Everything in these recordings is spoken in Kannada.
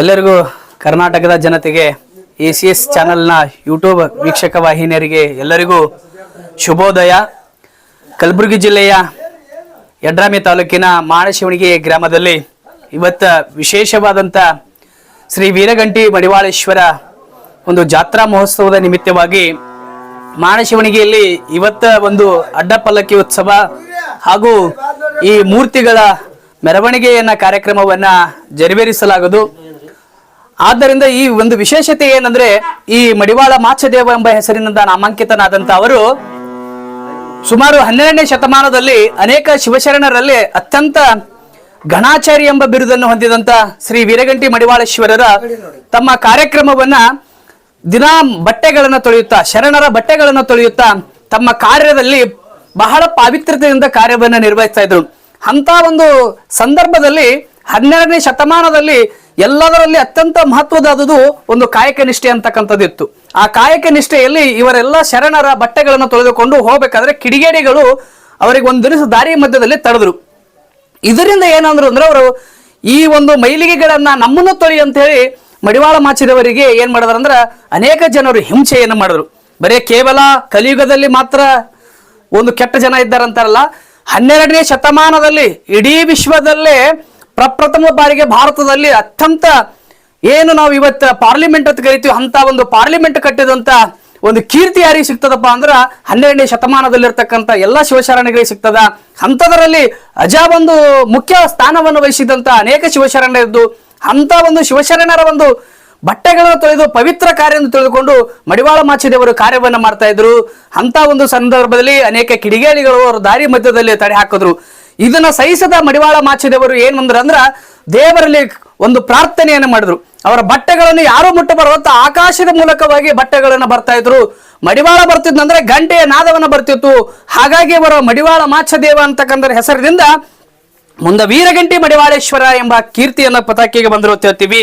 ಎಲ್ಲರಿಗೂ ಕರ್ನಾಟಕದ ಜನತೆಗೆ ಎ ಸಿ ಎಸ್ ಚಾನೆಲ್ನ ಯೂಟ್ಯೂಬ್ ವೀಕ್ಷಕ ವಾಹಿನಿಯರಿಗೆ ಎಲ್ಲರಿಗೂ ಶುಭೋದಯ. ಕಲಬುರಗಿ ಜಿಲ್ಲೆಯ ಯಡ್ರಾಮಿ ತಾಲೂಕಿನ ಮಾಣಶಿವಣಿಗೆ ಗ್ರಾಮದಲ್ಲಿ ಇವತ್ತ ವಿಶೇಷವಾದಂಥ ಶ್ರೀ ವೀರಗಂಟಿ ಮಡಿವಾಳೇಶ್ವರ ಒಂದು ಜಾತ್ರಾ ಮಹೋತ್ಸವದ ನಿಮಿತ್ತವಾಗಿ ಮಾಣಶಿವಣಿಗೆಯಲ್ಲಿ ಇವತ್ತ ಒಂದು ಅಡ್ಡಪಲ್ಲಕ್ಕಿ ಉತ್ಸವ ಹಾಗೂ ಈ ಮೂರ್ತಿಗಳ ಮೆರವಣಿಗೆಯನ್ನ ಕಾರ್ಯಕ್ರಮವನ್ನ ಜರಿವೇರಿಸಲಾಗದು. ಆದ್ದರಿಂದ ಈ ಒಂದು ವಿಶೇಷತೆ ಏನಂದ್ರೆ ಈ ಮಡಿವಾಳ ಮಾಚದೇವ ಎಂಬ ಹೆಸರಿನಿಂದ ನಾಮಾಂಕಿತನಾದಂತ ಅವರು ಸುಮಾರು ಹನ್ನೆರಡನೇ ಶತಮಾನದಲ್ಲಿ ಅನೇಕ ಶಿವಶರಣರಲ್ಲಿ ಅತ್ಯಂತ ಗಣಾಚಾರಿ ಎಂಬ ಬಿರುದನ್ನು ಹೊಂದಿದಂತ ಶ್ರೀ ವೀರಗಂಟಿ ಮಡಿವಾಳೇಶ್ವರರ ತಮ್ಮ ಕಾರ್ಯಕ್ರಮವನ್ನ ದಿನಾ ಬಟ್ಟೆಗಳನ್ನ ತೊಳೆಯುತ್ತಾ, ಶರಣರ ಬಟ್ಟೆಗಳನ್ನ ತೊಳೆಯುತ್ತಾ ತಮ್ಮ ಕಾರ್ಯದಲ್ಲಿ ಬಹಳ ಪಾವಿತ್ರ್ಯತೆಯಿಂದ ಕಾರ್ಯವನ್ನ ನಿರ್ವಹಿಸ್ತಾ ಇದ್ರು. ಅಂತ ಒಂದು ಸಂದರ್ಭದಲ್ಲಿ ಹನ್ನೆರಡನೇ ಶತಮಾನದಲ್ಲಿ ಎಲ್ಲದರಲ್ಲಿ ಅತ್ಯಂತ ಮಹತ್ವದಾದದು ಒಂದು ಕಾಯಕ ನಿಷ್ಠೆ ಅಂತಕ್ಕಂಥದ್ದಿತ್ತು. ಆ ಕಾಯಕ ನಿಷ್ಠೆಯಲ್ಲಿ ಇವರೆಲ್ಲ ಶರಣರ ಬಟ್ಟೆಗಳನ್ನು ತೊಳೆದುಕೊಂಡು ಹೋಗಬೇಕಾದ್ರೆ ಕಿಡಿಗೇಡಿಗಳು ಅವರಿಗೆ ಒಂದು ದಾರಿ ಮಧ್ಯದಲ್ಲಿ ತಡೆದ್ರು. ಇದರಿಂದ ಏನಂದ್ರು ಅಂದ್ರೆ ಅವರು ಈ ಒಂದು ಮೈಲಿಗೆಗಳನ್ನ ನಮ್ಮನ್ನು ತೊಳಿ ಅಂತ ಹೇಳಿ ಮಡಿವಾಳ ಮಾಚಿದವರಿಗೆ ಏನ್ ಅಂದ್ರೆ ಅನೇಕ ಜನರು ಹಿಂಸೆಯನ್ನು ಮಾಡಿದ್ರು. ಬರೀ ಕೇವಲ ಕಲಿಯುಗದಲ್ಲಿ ಮಾತ್ರ ಒಂದು ಕೆಟ್ಟ ಜನ ಇದ್ದಾರಂತಾರಲ್ಲ ಹನ್ನೆರಡನೇ ಶತಮಾನದಲ್ಲಿ, ಇಡೀ ವಿಶ್ವದಲ್ಲೇ ಪ್ರಪ್ರಥಮ ಬಾರಿಗೆ ಭಾರತದಲ್ಲಿ ಅತ್ಯಂತ ಏನು ನಾವು ಇವತ್ತು ಪಾರ್ಲಿಮೆಂಟ್ ಅಂತ ಕರಿತೀವಿ ಅಂತ ಒಂದು ಪಾರ್ಲಿಮೆಂಟ್ ಕಟ್ಟಿದಂತ ಒಂದು ಕೀರ್ತಿ ಯಾರಿಗೆ ಸಿಗ್ತದಪ್ಪ ಅಂದ್ರೆ ಹನ್ನೆರಡನೇ ಶತಮಾನದಲ್ಲಿರ್ತಕ್ಕಂಥ ಎಲ್ಲ ಶಿವಶರಣಗಳಿಗೆ ಸಿಗ್ತದ. ಅಂಥದರಲ್ಲಿ ಅಜಾ ಒಂದು ಮುಖ್ಯ ಸ್ಥಾನವನ್ನು ವಹಿಸಿದಂತ ಅನೇಕ ಶಿವಶರಣರಿದ್ದು ಅಂತ ಒಂದು ಶಿವಶರಣರ ಒಂದು ಬಟ್ಟೆಗಳನ್ನು ತೊಳೆದು ಪವಿತ್ರ ಕಾರ್ಯ ಎಂದು ತಿಳಿದುಕೊಂಡು ಮಡಿವಾಳ ಮಾಚಿದೇವರು ಕಾರ್ಯವನ್ನ ಮಾಡ್ತಾ ಇದ್ರು. ಅಂತ ಒಂದು ಸಂದರ್ಭದಲ್ಲಿ ಅನೇಕ ಕಿಡಿಗೇಡಿಗಳು ಅವರ ದಾರಿ ಮಧ್ಯದಲ್ಲಿ ತಡೆ ಹಾಕಿದ್ರು. ಇದನ್ನ ಸಹಿಸದ ಮಡಿವಾಳ ಮಾಚಿದೇವರು ಏನ್ ಅಂದ್ರ ದೇವರಲ್ಲಿ ಒಂದು ಪ್ರಾರ್ಥನೆಯನ್ನು ಮಾಡಿದ್ರು. ಅವರ ಬಟ್ಟೆಗಳನ್ನು ಯಾರು ಮುಟ್ಟಬಾರದಂತ ಆಕಾಶದ ಮೂಲಕವಾಗಿ ಬಟ್ಟೆಗಳನ್ನು ಬರ್ತಾ ಇದ್ರು. ಮಡಿವಾಳ ಬರ್ತಿದ್ನಂದ್ರೆ ಗಂಟೆಯ ನಾದವನ್ನ ಬರ್ತಿತ್ತು. ಹಾಗಾಗಿ ಅವರ ಮಡಿವಾಳ ಮಾಚದೇವ ಅಂತಕ್ಕಂಥ ಹೆಸರಿನಿಂದ ಮುಂದೆ ವೀರಗಂಟಿ ಮಡಿವಾಳೇಶ್ವರ ಎಂಬ ಕೀರ್ತಿಯನ್ನ ಪತಾಕಿಗೆ ಬಂದರು ಅಂತ ಹೇಳ್ತೀವಿ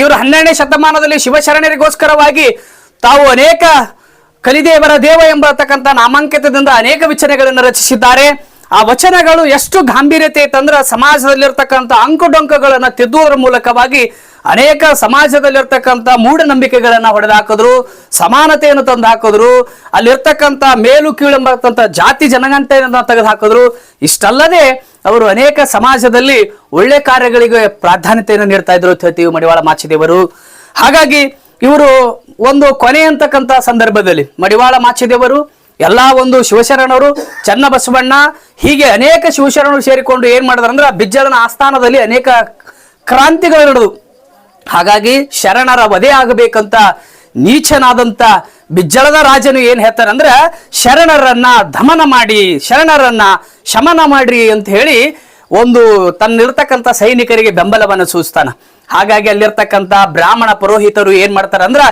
ಇವರು ಹನ್ನೆರಡನೇ ಶತಮಾನದಲ್ಲಿ ಶಿವಶರಣರಿಗೋಸ್ಕರವಾಗಿ ತಾವು ಅನೇಕ ಕಲಿದೇವರ ದೇವ ಎಂಬತಕ್ಕಂಥ ನಾಮಾಂಕಿತದಿಂದ ಅನೇಕ ವಚನಗಳನ್ನು ರಚಿಸಿದ್ದಾರೆ. ಆ ವಚನಗಳು ಎಷ್ಟು ಗಾಂಭೀರ್ಯತೆ ಇತ್ತಂದ್ರೆ ಸಮಾಜದಲ್ಲಿರ್ತಕ್ಕಂಥ ಅಂಕುಡೊಂಕಗಳನ್ನ ತಿದ್ದುವುದರ ಮೂಲಕವಾಗಿ ಅನೇಕ ಸಮಾಜದಲ್ಲಿರ್ತಕ್ಕಂಥ ಮೂಢನಂಬಿಕೆಗಳನ್ನ ಹೊಡೆದಾಕಿದ್ರು, ಸಮಾನತೆಯನ್ನು ತಂದು ಹಾಕಿದ್ರು ಅಲ್ಲಿರ್ತಕ್ಕಂಥ ಮೇಲು ಕೀಳು ಎಂಬತಕ್ಕಂಥ ಜಾತಿ ಜನಗಣತೆಯನ್ನ ತೆಗೆದು ಹಾಕಿದ್ರು ಇಷ್ಟಲ್ಲದೆ ಅವರು ಅನೇಕ ಸಮಾಜದಲ್ಲಿ ಒಳ್ಳೆ ಕಾರ್ಯಗಳಿಗೆ ಪ್ರಾಧಾನ್ಯತೆಯನ್ನು ನೀಡ್ತಾ ಇದ್ರು ಅಂತ ಹೇಳ್ತೀವಿ ಮಡಿವಾಳ ಮಾಚಿದೇವರು. ಹಾಗಾಗಿ ಇವರು ಒಂದು ಕೊನೆ ಅಂತಕ್ಕಂಥ ಸಂದರ್ಭದಲ್ಲಿ ಮಡಿವಾಳ ಮಾಚಿದೇವರು, ಎಲ್ಲಾ ಒಂದು ಶಿವಶರಣರು, ಚನ್ನಬಸವಣ್ಣ, ಹೀಗೆ ಅನೇಕ ಶಿವಶರಣರು ಸೇರಿಕೊಂಡು ಏನ್ ಮಾಡಿದ್ರು ಅಂದ್ರೆ ಬಿಜ್ಜಳನ ಆಸ್ಥಾನದಲ್ಲಿ ಅನೇಕ ಕ್ರಾಂತಿಗಳು ನಡೆದು ಹಾಗಾಗಿ ಶರಣರ ವಧೆ ಆಗಬೇಕಂತ ನೀಚನಾದಂತ ಬಿಜ್ಜಳದ ರಾಜನು ಏನ್ ಹೇಳ್ತಾರಂದ್ರ ಶರಣರನ್ನ ದಮನ ಮಾಡಿ, ಶರಣರನ್ನ ಶಮನ ಮಾಡ್ರಿ ಅಂತ ಹೇಳಿ ಒಂದು ತನ್ನಿರ್ತಕ್ಕಂಥ ಸೈನಿಕರಿಗೆ ಬೆಂಬಲವನ್ನು ಸೂಚಿಸ್ತಾನ ಹಾಗಾಗಿ ಅಲ್ಲಿರ್ತಕ್ಕಂಥ ಬ್ರಾಹ್ಮಣ ಪುರೋಹಿತರು ಏನ್ ಮಾಡ್ತಾರಂದ್ರ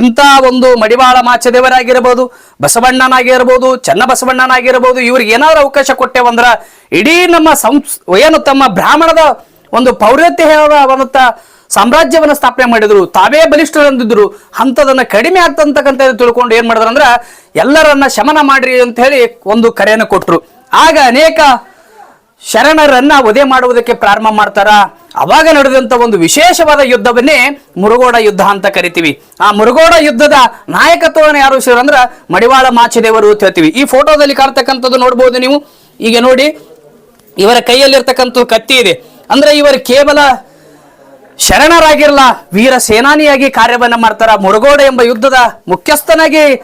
ಇಂಥ ಒಂದು ಮಡಿವಾಳ ಮಾಚದೇವರಾಗಿರ್ಬೋದು, ಬಸವಣ್ಣನಾಗಿರ್ಬೋದು ಚನ್ನಬಸವಣ್ಣನಾಗಿರ್ಬೋದು ಇವ್ರಿಗೆ ಏನಾದ್ರು ಅವಕಾಶ ಕೊಟ್ಟೇವಂದ್ರ ಇಡೀ ನಮ್ಮ ಸಂಸ್, ಏನು ತಮ್ಮ ಬ್ರಾಹ್ಮಣದ ಒಂದು ಪೌರತ್ಯವಂತ ಸಾಮ್ರಾಜ್ಯವನ್ನ ಸ್ಥಾಪನೆ ಮಾಡಿದ್ರು, ತಾವೇ ಬಲಿಷ್ಠರಂದಿದ್ರು ಅಂಥದನ್ನ ಕಡಿಮೆ ಆಗ್ತಂತಕ್ಕಂಥ ತಿಳ್ಕೊಂಡು ಏನ್ ಮಾಡಿದ್ರು ಅಂದ್ರ, ಎಲ್ಲರನ್ನ ಶಮನ ಮಾಡ್ರಿ ಅಂತ ಹೇಳಿ ಒಂದು ಕರೆಯನ್ನು ಕೊಟ್ರು. ಆಗ ಅನೇಕ ಶರಣರನ್ನ ವಧೆ ಮಾಡುವುದಕ್ಕೆ ಪ್ರಾರಂಭ ಮಾಡ್ತಾರ. ಅವಾಗ ನಡೆದಂತ ಒಂದು ವಿಶೇಷವಾದ ಯುದ್ಧವನ್ನೇ ಮುರುಗೋಡ ಯುದ್ಧ ಅಂತ ಕರಿತೀವಿ. ಆ ಮುರುಗೋಡ ಯುದ್ಧದ ನಾಯಕತ್ವವನ್ನು ಯಾರು ಅಂದ್ರ, ಮಡಿವಾಳ ಮಾಚಿದೇವರು ಅಂತ ಹೇಳ್ತೀವಿ. ಈ ಫೋಟೋದಲ್ಲಿ ಕಾಣ್ತಕ್ಕಂಥದ್ದು ನೋಡ್ಬೋದು ನೀವು. ಈಗ ನೋಡಿ, ಇವರ ಕೈಯಲ್ಲಿರ್ತಕ್ಕಂಥ ಕತ್ತಿ ಇದೆ. ಅಂದ್ರೆ ಇವರು ಕೇವಲ ಶರಣರಾಗಿರಲ್ಲ ವೀರ ಸೇನಾನಿಯಾಗಿ ಕಾರ್ಯವನ್ನ ಮಾಡ್ತಾರ. ಮುರುಗೋಡ ಎಂಬ ಯುದ್ಧದ ಮುಖ್ಯಸ್ಥನಾಗಿ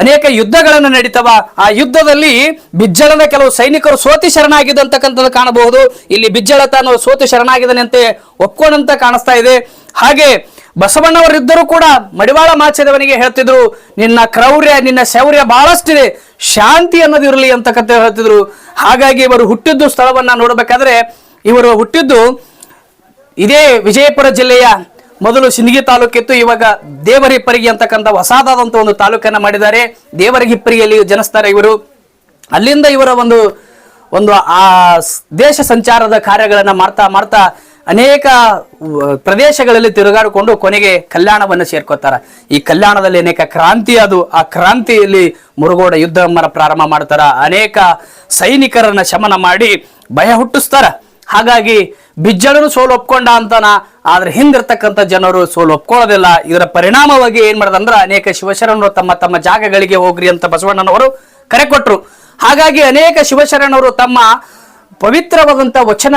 ಅನೇಕ ಯುದ್ಧಗಳನ್ನು ನಡೀತವ. ಆ ಯುದ್ಧದಲ್ಲಿ ಬಿಜ್ಜಳನ ಕೆಲವು ಸೈನಿಕರು ಸೋತಿ ಶರಣಾಗಿದ್ದಂತಕ್ಕಂಥದ್ದು ಕಾಣಬಹುದು. ಇಲ್ಲಿ ಬಿಜ್ಜಳ ತಾನು ಸೋತಿ ಶರಣಾಗಿದನಂತೆ ಒಪ್ಕೊಂಡಂತ ಕಾಣಿಸ್ತಾ ಇದೆ. ಹಾಗೆ ಬಸವಣ್ಣವರಿದ್ದರೂ ಕೂಡ ಮಡಿವಾಳ ಮಾಚದವನಿಗೆ ಹೇಳ್ತಿದ್ರು, ನಿನ್ನ ಕ್ರೌರ್ಯ, ನಿನ್ನ ಶೌರ್ಯ ಬಹಳಷ್ಟಿದೆ. ಶಾಂತಿ ಅನ್ನೋದು ಇರಲಿ ಅಂತಕ್ಕಂಥ ಹೇಳ್ತಿದ್ರು. ಹಾಗಾಗಿ ಇವರು ಹುಟ್ಟಿದ್ದು ಸ್ಥಳವನ್ನ ನೋಡಬೇಕಾದ್ರೆ, ಇವರು ಹುಟ್ಟಿದ್ದು ಇದೇ ವಿಜಯಪುರ ಜಿಲ್ಲೆಯ ಮೊದಲು ಸಿಂದಗಿ ತಾಲೂಕಿತ್ತು, ಇವಾಗ ದೇವರಿಪ್ಪರಿಗೆ ಅಂತಕ್ಕಂಥ ಹೊಸದಾದಂಥ ಒಂದು ತಾಲೂಕನ್ನು ಮಾಡಿದ್ದಾರೆ. ದೇವರಗಿಪ್ಪರಿಯಲ್ಲಿ ಜನಿಸ್ತಾರೆ ಇವರು. ಅಲ್ಲಿಂದ ಇವರ ಒಂದು ಒಂದು ಆ ದೇಶ ಸಂಚಾರದ ಕಾರ್ಯಗಳನ್ನು ಮಾಡ್ತಾ ಮಾಡ್ತಾ ಅನೇಕ ಪ್ರದೇಶಗಳಲ್ಲಿ ತಿರುಗಾಡಿಕೊಂಡು ಕೊನೆಗೆ ಕಲ್ಯಾಣವನ್ನು ಸೇರ್ಕೋತಾರ ಈ ಕಲ್ಯಾಣದಲ್ಲಿ ಅನೇಕ ಕ್ರಾಂತಿ ಅದು. ಆ ಕ್ರಾಂತಿಯಲ್ಲಿ ಮುರುಗೋಡ ಯುದ್ಧವನ್ನು ಪ್ರಾರಂಭ ಮಾಡ್ತಾರ. ಅನೇಕ ಸೈನಿಕರನ್ನ ಶಮನ ಮಾಡಿ ಭಯ ಹುಟ್ಟಿಸ್ತಾರ. ಹಾಗಾಗಿ ಬಿಜ್ಜಳನು ಸೋಲು ಒಪ್ಕೊಂಡ ಅಂತಾನ, ಆದ್ರೆ ಹಿಂದಿರ್ತಕ್ಕಂಥ ಜನರು ಸೋಲು ಒಪ್ಕೊಳ್ಳೋದಿಲ್ಲ. ಇದರ ಪರಿಣಾಮವಾಗಿ ಏನ್ ಮಾಡೋದಂದ್ರ ಅನೇಕ ಶಿವಶರಣರು ತಮ್ಮ ತಮ್ಮ ಜಾಗಗಳಿಗೆ ಹೋಗ್ರಿ ಅಂತ ಬಸವಣ್ಣನವರು ಕರೆ ಕೊಟ್ರು. ಹಾಗಾಗಿ ಅನೇಕ ಶಿವಶರಣರು ತಮ್ಮ ಪವಿತ್ರವಾದಂತ ವಚನ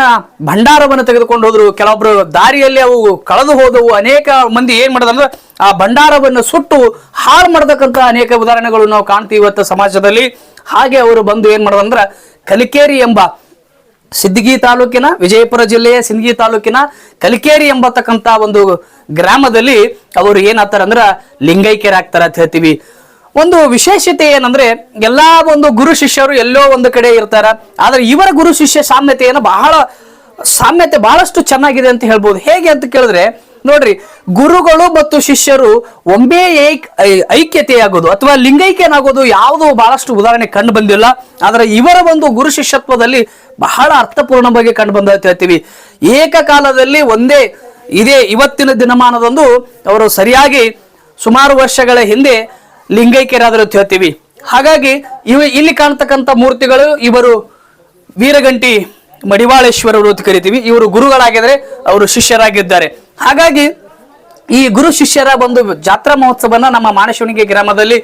ಭಂಡಾರವನ್ನು ತೆಗೆದುಕೊಂಡು ಹೋದ್ರು. ಕೆಲವೊಬ್ರು ದಾರಿಯಲ್ಲಿ ಅವು ಕಳೆದು ಹೋದವು. ಅನೇಕ ಮಂದಿ ಏನ್ ಮಾಡೋದಂದ್ರೆ ಆ ಭಂಡಾರವನ್ನು ಸುಟ್ಟು ಹಾಳು ಮಾಡತಕ್ಕಂತ ಅನೇಕ ಉದಾಹರಣೆಗಳು ನಾವು ಕಾಣ್ತೀವಿ ಇವತ್ತು ಸಮಾಜದಲ್ಲಿ. ಹಾಗೆ ಅವರು ಬಂದು ಏನ್ ಮಾಡೋದಂದ್ರ ಕಲಿಕೇರಿ ಎಂಬ ಸಿದ್ಧಗಿ ತಾಲೂಕಿನ ವಿಜಯಪುರ ಜಿಲ್ಲೆಯ ಸಿಂದಗಿ ತಾಲೂಕಿನ ಕಲಿಕೇರಿ ಎಂಬತಕ್ಕಂತ ಒಂದು ಗ್ರಾಮದಲ್ಲಿ ಅವರು ಏನಾಗ್ತಾರ ಅಂದ್ರ ಲಿಂಗೈಕ್ಯರ ಆಗ್ತಾರ ಅಂತ ಹೇಳ್ತೀವಿ. ಒಂದು ವಿಶೇಷತೆ ಏನಂದ್ರೆ ಎಲ್ಲಾ ಒಂದು ಗುರು ಶಿಷ್ಯರು ಎಲ್ಲೋ ಒಂದು ಕಡೆ ಇರ್ತಾರ. ಆದ್ರೆ ಇವರ ಗುರು ಶಿಷ್ಯ ಸಾಮ್ಯತೆಯನ್ನು ಬಹಳ, ಸಾಮ್ಯತೆ ಬಹಳಷ್ಟು ಚೆನ್ನಾಗಿದೆ ಅಂತ ಹೇಳ್ಬೋದು. ಹೇಗೆ ಅಂತ ಕೇಳಿದ್ರೆ ನೋಡ್ರಿ, ಗುರುಗಳು ಮತ್ತು ಶಿಷ್ಯರು ಒಂಬೇ ಐ- ಐಕ್ಯತೆಯಾಗೋದು ಅಥವಾ ಲಿಂಗೈಕ್ಯನಾಗೋದು ಯಾವುದು ಬಹಳಷ್ಟು ಉದಾಹರಣೆ ಕಂಡು ಬಂದಿಲ್ಲ. ಆದರೆ ಇವರ ಒಂದು ಗುರು ಶಿಷ್ಯತ್ವದಲ್ಲಿ ಬಹಳ ಅರ್ಥಪೂರ್ಣವಾಗಿ ಕಂಡು ಬಂದ ಹೇಳ್ತೀವಿ. ಏಕಕಾಲದಲ್ಲಿ ಒಂದೇ ಇದೇ ಇವತ್ತಿನ ದಿನಮಾನದಂದು ಅವರು ಸರಿಯಾಗಿ ಸುಮಾರು ವರ್ಷಗಳ ಹಿಂದೆ ಲಿಂಗೈಕ್ಯರಾದರು ಹೇಳ್ತೀವಿ. ಹಾಗಾಗಿ ಇವ ಇಲ್ಲಿ ಕಾಣ್ತಕ್ಕಂಥ ಮೂರ್ತಿಗಳು ಇವರು ವೀರಗಂಟಿ ಮಡಿವಾಳೇಶ್ವರರು ಅಂತ ಕರಿತೀವಿ. ಇವರು ಗುರುಗಳಾಗಿದ್ರೆ ಅವರು ಶಿಷ್ಯರಾಗಿದ್ದಾರೆ. ಹಾಗಾಗಿ ಈ ಗುರು ಶಿಷ್ಯರ ಒಂದು ಜಾತ್ರಾ ಮಹೋತ್ಸವನ ನಮ್ಮ ಮಾನಶಿವಣಿಗೆ ಗ್ರಾಮದಲ್ಲಿ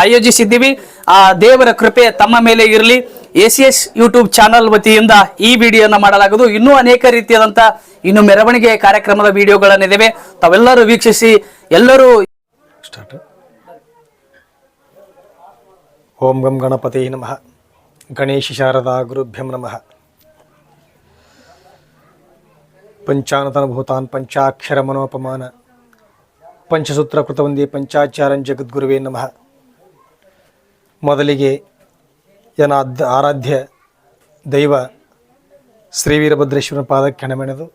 ಆಯೋಜಿಸಿದ್ದೀವಿ. ಆ ದೇವರ ಕೃಪೆ ತಮ್ಮ ಮೇಲೆ ಇರಲಿ. A C S YouTube channel ವತಿಯಿಂದ ಈ ವಿಡಿಯೋನ ಮಾಡಲಾಗುವುದು. ಇನ್ನೂ ಅನೇಕ ರೀತಿಯಾದಂಥ ಇನ್ನು ಮೆರವಣಿಗೆ ಕಾರ್ಯಕ್ರಮದ ವಿಡಿಯೋಗಳನ್ನಿದ್ದಾವೆ ತಾವೆಲ್ಲರೂ ವೀಕ್ಷಿಸಿ, ಎಲ್ಲರೂ ಓಂ ಗಂ ಗಣಪತಿ ನಮಃ. ಗಣೇಶ ಶಾರದಾ ಗುರುಭ್ಯಂ ನಮಃ. ಪಂಚಾನತನ ಭೂತಾನ್ ಪಂಚಾಕ್ಷರ ಮನೋಪಮಾನ ಪಂಚಸೂತ್ರ ಕೃತವಂದೇ ಪಂಚಾಚಾರಂ ಜಗದ್ಗುರುವೇ ನಮಃ. ಮೊದಲಿಗೆ ಅದ್ ಆರಾಧ್ಯ ದೈವ ಶ್ರೀ ವೀರಭದ್ರೇಶ್ವರನ ಪಾದಕ್ಕೆ ಹೆಣಮೆಣೆದು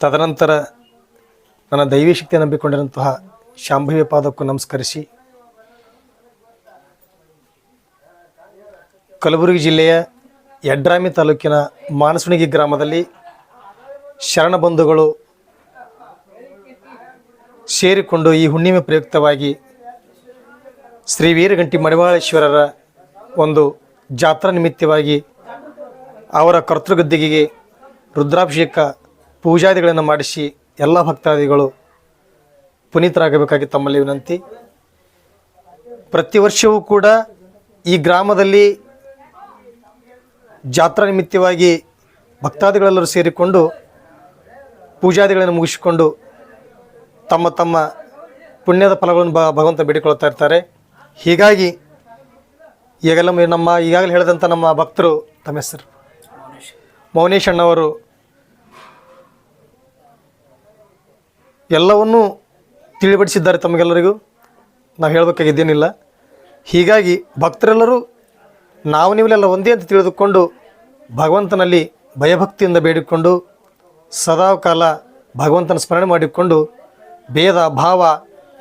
ತದನಂತರ ನನ್ನ ದೈವಿ ಶಕ್ತಿ ನಂಬಿಕೊಂಡಿರುವಂತಹ ಶಾಂಭವಿ ಪಾದಕ್ಕೂ ನಮಸ್ಕರಿಸಿ. ಕಲಬುರಗಿ ಜಿಲ್ಲೆಯ ಯಡ್ರಾಮಿ ತಾಲೂಕಿನ ಮಾನಸುಣಿಗಿ ಗ್ರಾಮದಲ್ಲಿ ಶರಣ ಬಂಧುಗಳು ಸೇರಿಕೊಂಡು ಈ ಹುಣ್ಣಿಮೆ ಪ್ರಯುಕ್ತವಾಗಿ ಶ್ರೀ ವೀರಗಂಟಿ ಮಡಿವಾಳೇಶ್ವರರ ಒಂದು ಜಾತ್ರಾ ನಿಮಿತ್ತವಾಗಿ ಅವರ ಕರ್ತೃಗದ್ದಿಗೆ ರುದ್ರಾಭಿಷೇಕ ಪೂಜಾದಿಗಳನ್ನು ಮಾಡಿಸಿ ಎಲ್ಲ ಭಕ್ತಾದಿಗಳು ಪುನೀತರಾಗಬೇಕಾಗಿ ತಮ್ಮಲ್ಲಿ ವಿನಂತಿ. ಪ್ರತಿ ವರ್ಷವೂ ಕೂಡ ಈ ಗ್ರಾಮದಲ್ಲಿ ಜಾತ್ರಾ ನಿಮಿತ್ತವಾಗಿ ಭಕ್ತಾದಿಗಳೆಲ್ಲರೂ ಸೇರಿಕೊಂಡು ಪೂಜಾದಿಗಳನ್ನು ಮುಗಿಸಿಕೊಂಡು ತಮ್ಮ ತಮ್ಮ ಪುಣ್ಯದ ಫಲಗಳನ್ನು ಭಗವಂತ ಬೇಡಿಕೊಳ್ತಾ ಇರ್ತಾರೆ. ಹೀಗಾಗಿ ಈಗೆಲ್ಲ ನಮ್ಮ ಈಗಾಗಲೇ ಹೇಳಿದಂಥ ನಮ್ಮ ಭಕ್ತರು ತಮ್ಮ ಹೆಸರು ಮೌನೇಶ್ ಅಣ್ಣವರು. ಎಲ್ಲವನ್ನೂ ತಿಳಿಪಡಿಸಿದ್ದಾರೆ ತಮಗೆಲ್ಲರಿಗೂ. ನಾವು ಹೇಳಬೇಕಾಗಿದ್ದೇನಿಲ್ಲ. ಹೀಗಾಗಿ ಭಕ್ತರೆಲ್ಲರೂ ನಾವು ನೀವೆಲ್ಲ ಒಂದೇ ಅಂತ ತಿಳಿದುಕೊಂಡು ಭಗವಂತನಲ್ಲಿ ಭಯಭಕ್ತಿಯಿಂದ ಬೇಡಿಕೊಂಡು ಸದಾ ಕಾಲ ಭಗವಂತನ ಸ್ಮರಣೆ ಮಾಡಿಕೊಂಡು ಭೇದ ಭಾವ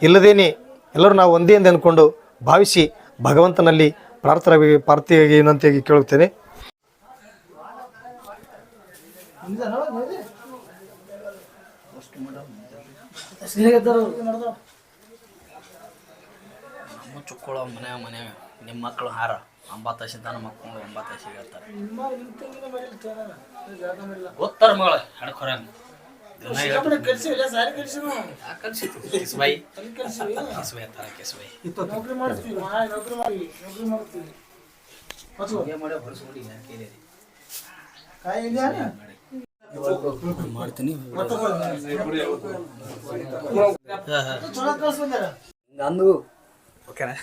ಇಲ್ಲದೇನೆ ಎಲ್ಲರೂ ನಾವು ಒಂದೇ ಎಂದು ಅಂದ್ಕೊಂಡು ಭಾವಿಸಿ ಭಗವಂತನಲ್ಲಿ ಪ್ರಾರ್ಥನೆ ಪ್ರಾರ್ಥಿಯಾಗಿ ವಿನಂತಿಯಾಗಿ ಕೇಳುತ್ತೇನೆ. ನಮ್ಮ ಚುಕ್ಕೊಳ್ಳೋ ಮನೆ ಮನೆ ನಿಮ್ಮ ಮಕ್ಕಳು ಹಾರ. ಒಂಬತ್ತು ವರ್ಷದ ಮಕ್ಕಳು ಒಂಬತ್ತು ವರ್ಷ ಹೇಳ್ತಾರೆ ಗೊತ್ತಾರ ಮಗಳ ಹಣಕೊರ ಅಂತಾರ ಮಾಡ್ತೀನಿ. ನಂದು ಓಕೆನಾ?